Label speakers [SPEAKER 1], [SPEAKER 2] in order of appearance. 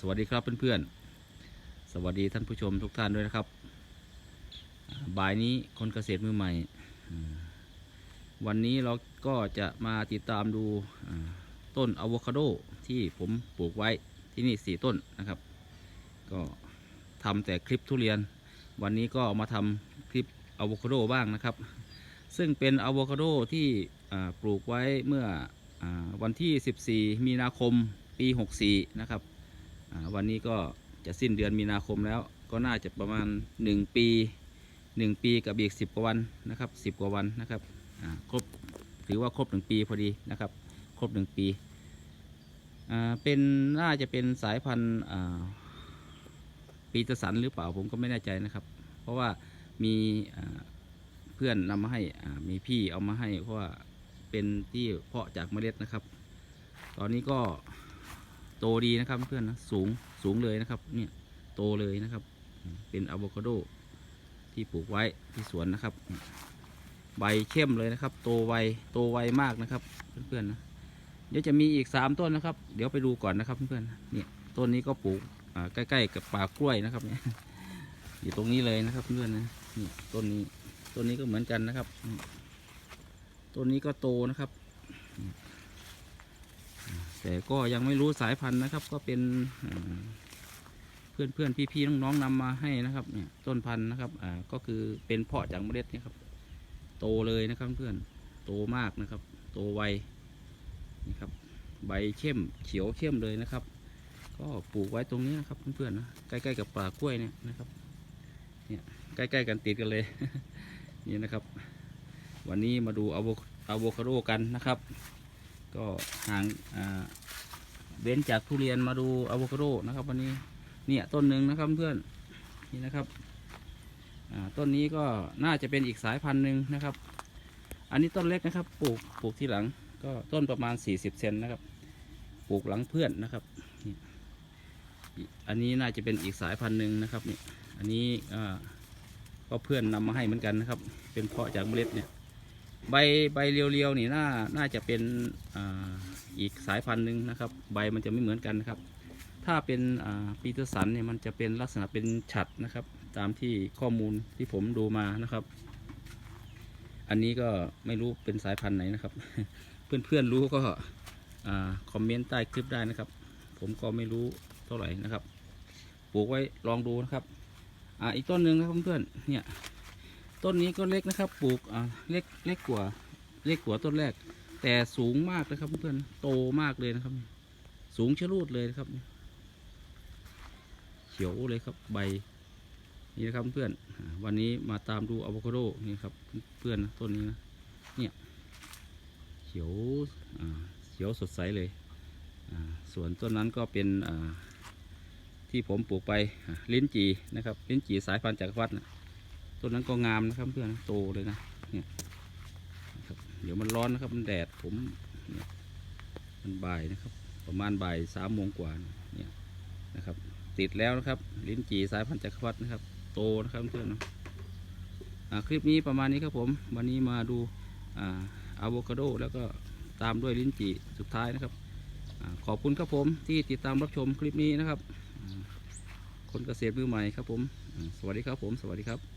[SPEAKER 1] สวัสดีครับเพื่อนๆ สวัสดีท่านผู้ชมทุกท่านด้วยนะครับ บ่ายนี้คนเกษตรมือใหม่ วันนี้เราก็จะมาติดตามดูต้นอะโวคาโดที่ผมปลูกไว้ที่นี่สี่ต้นนะครับ ก็ทำแต่คลิปทุเรียน วันนี้ก็มาทำคลิปอะโวคาโดบ้างนะครับ ซึ่งเป็นอะโวคาโดที่ปลูกไว้เมื่ออวันที่ 14 มีนาคมปี 64 นะครับ วันนี้ก็จะสิ้นเดือนมีนาคมแล้ว ก็น่าจะประมาณ 1 ปี 1 ปีกับอีก 10 กว่าวันนะครับ 10 กว่าวันนะครับครบถือว่าครบ 1 ปีพอดีนะครับ ครบ 1 ปีเป็นน่าจะเป็นสายพันธุ์ปีเตอร์สันหรือเปล่าผมก็ไม่แน่ใจนะครับ เพราะว่ามีเพื่อนนำมาให้มีพี่เอามาให้เพราะว่าเป็นที่เพาะจากเมล็ดนะครับ ตอนนี้ก็ โตดีนะครับเพื่อนนะสูงสูงเลยนะครับ เนี่ยโตเลยนะครับ เป็นอะโวคาโดที่ปลูกไว้ที่สวนนะครับ ใบเข้มเลยนะครับ โตไวโตไวมากนะครับ เพื่อนๆนะเดี๋ยวจะมีอีกสามต้นนะครับ เดี๋ยวไปดูก่อนนะครับเพื่อนๆเนี่ยต้นนี้ก็ปลูกใกล้ๆกับป่ากล้วยนะครับเนี่ยอยู่ตรงนี้เลยนะครับเพื่อนๆนะนี่ต้นนี้ต้นนี้ก็เหมือนกันนะครับ ต้นนี้ก็โตนะครับ แต่ก็ยังไม่รู้สายพันธุ์นะครับ ก็เป็นเพื่อนเพื่อนๆพี่ๆน้องๆนำมาให้นะครับเนี่ยต้นพันธุ์นะครับอ่าก็คือเป็นเพาะจากเมล็ดนี่ครับ โตเลยนะครับเพื่อนโตมากนะครับ โตไวนี่ครับ ใบเข้มเขียวเข้มเลยนะครับ ก็ปลูกไว้ตรงนี้นะครับเพื่อนๆนะใกล้ๆกับป่ากล้วยเนี่ยนะครับเนี่ยใกล้ๆกันติดกันเลยนี่นะครับ วันนี้มาดูอะโวอะโวคาโดกันนะครับ ก็ห่างเว้นจากทุเรียนมาดูอะโวคาโดนะครับ วันนี้เนี่ยต้นหนึ่งนะครับเพื่อนนี่นะครับต้นนี้ก็น่าจะเป็นอีกสายพันธุ์หนึ่งนะครับ อันนี้ต้นเล็กนะครับปลูกปลูกที่หลัง ก็ต้นประมาณ 40เซนนะครับ ปลูกหลังเพื่อนนะครับ อันนี้น่าจะเป็นอีกสายพันธุ์หนึ่งนะครับนี่อันนี้ก็เพื่อนนำมาให้เหมือนกันนะครับ เป็นเพาะจากเมล็ดเนี่ย ใบใบเรียวๆนี่น่าน่าจะเป็นออีกสายพันธุ์หนึ่งนะครับ ใบมันจะไม่เหมือนกันนะครับ ถ้าเป็นปีเตอร์สันเนี่ยมันจะเป็นลักษณะเป็นฉัดนะครับ ตามที่ข้อมูลที่ผมดูมานะครับ อันนี้ก็ไม่รู้เป็นสายพันธุ์ไหนนะครับ เพื่อนๆรู้ก็คอมเมนต์ใต้คลิปได้นะครับ ผมก็ไม่รู้เท่าไหร่นะครับ ปลูกไว้ลองดูนะครับ อ่าอีกต้นหนึ่งนะครับเพื่อนๆเนี่ย ต้นนี้ก็เล็กนะครับ ปลูกอ่าเล็กเล็กกว่าเล็กกว่าต้นแรก แต่สูงมากนะครับเพื่อนโตมากเลยนะครับ สูงชะลูดเลยนะครับ เขียวเลยครับใบนี่นะครับเพื่อนวันนี้มาตามดูอะโวคาโดนี่ครับเพื่อนนะต้นนี้นะเนี่ยเขียวเขียวสดใสเลยส่วนต้นนั้นก็เป็นที่ผมปลูกไปลิ้นจีนะครับ ลิ้นจีสายพันธุ์จักรพรรดินะ ต้นนั้นก็งามนะครับเพื่อนโตเลยนะเนี่ยครับเดี๋ยวมันร้อนนะครับ มันแดดผมเนี่ยมันบ่ายนะครับ ประมาณบ่ายสามโมงกว่าเนี่ยนะครับ ติดแล้วนะครับ ลิ้นจี่สายพันธุ์จักรพรรดินะครับ โตนะครับเพื่อนอ่าคลิปนี้ประมาณนี้ครับผม วันนี้มาดูอ่าอะโวคาโดแล้วก็ตามด้วยลิ้นจี่สุดท้ายนะครับอขอบคุณครับผมที่ติดตามรับชมคลิปนี้นะครับ คนเกษตรมือใหม่ครับผม สวัสดีครับผม สวัสดีครับ